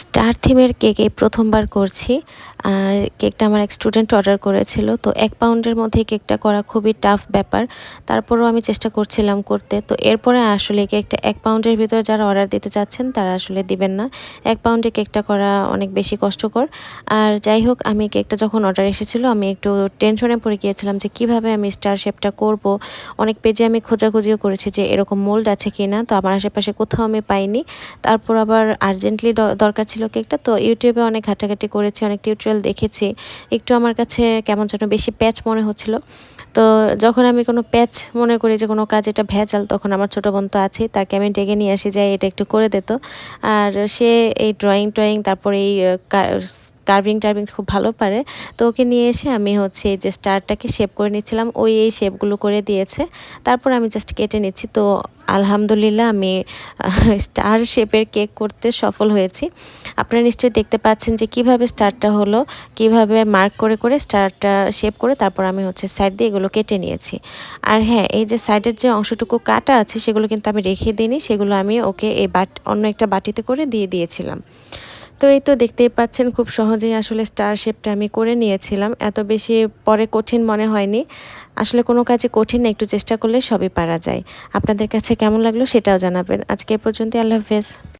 Star থিমের cake এই প্রথমবার করছি, আর কেকটা আমার এক স্টুডেন্ট অর্ডার করেছিল, তো এক পাউন্ডের মধ্যে কেকটা করা খুবই টাফ ব্যাপার। তারপরেও আমি চেষ্টা করছিলাম করতে, তো এরপরে আসলে কেকটা এক পাউন্ডের ভিতরে যারা অর্ডার দিতে চাচ্ছেন তারা আসলে দিবেন না। এক পাউন্ডে কেকটা করা অনেক বেশি কষ্টকর। আর যাই হোক, আমি কেকটা যখন অর্ডার এসেছিল, আমি একটু টেনশনে পড়ে গিয়েছিলাম যে কীভাবে আমি স্টার শেপটা করব। অনেক পেজে আমি খোঁজাখুঁজিও করেছি যে এরকম মোল্ড আছে কি না তো আমার আশেপাশে কোথাও আমি পাইনি। তারপর আবার আর্জেন্টলি দরকার দরকার ছিল কেকটা। তো ইউটিউবে অনেক ঘাটাঘাটি করেছি, অনেক টিউটোরিয়াল দেখেছি। একটু আমার কাছে কেমন যেন বেশি প্যাচ মনে হচ্ছিল। তো যখন আমি কোনো প্যাচ মনে করি যে কোনো কাজ এটা ভেজাল, তখন আমার ছোট বোন তো আছে তাকে আমি ডেকে নিয়ে আসি যাই এটা একটু করে দিত আর সে এই ড্রয়িং ট্রয়িং তারপরে এই কার্ভিং টার্ভিং খুব ভালো পারে। তো ওকে নিয়ে এসে আমি হচ্ছে এই যে স্টারটাকে শেপ করে নিচ্ছিলাম। ওই এই শেপগুলো করে দিয়েছে। তারপর আমি জাস্ট কেটে নিচ্ছি। তো আলহামদুলিল্লাহ আমি স্টার শেপের কেক করতে সফল হয়েছি। আপনারা নিশ্চয়ই দেখতে পাচ্ছেন যে কীভাবে স্টারটা হলো, কীভাবে মার্ক করে করে স্টারটা শেপ করে তারপর আমি হচ্ছে সাইড দিয়ে এগুলো কেটে নিয়েছি। আর হ্যাঁ এই যে সাইডের যে অংশটুকু কাটা আছে, সেগুলো কিন্তু আমি রেখে দিইনি। সেগুলো আমি ওকে এই বাট, অন্য একটা বাটিতে করে দিয়ে দিয়েছিলাম। তো এই তো দেখতেই পাচ্ছেন খুব সহজেই আসলে স্টার শেপটা আমি করে নিয়েছিলাম। এত বেশি পরে কঠিন মনে হয়নি। আসলে কোনো কাজে কঠিন না, একটু চেষ্টা করলে সবই পারা যায়। আপনাদের কাছে কেমন লাগল সেটাও জানাবেন। আজকে এ পর্যন্ত আল্লাহ হাফেজ।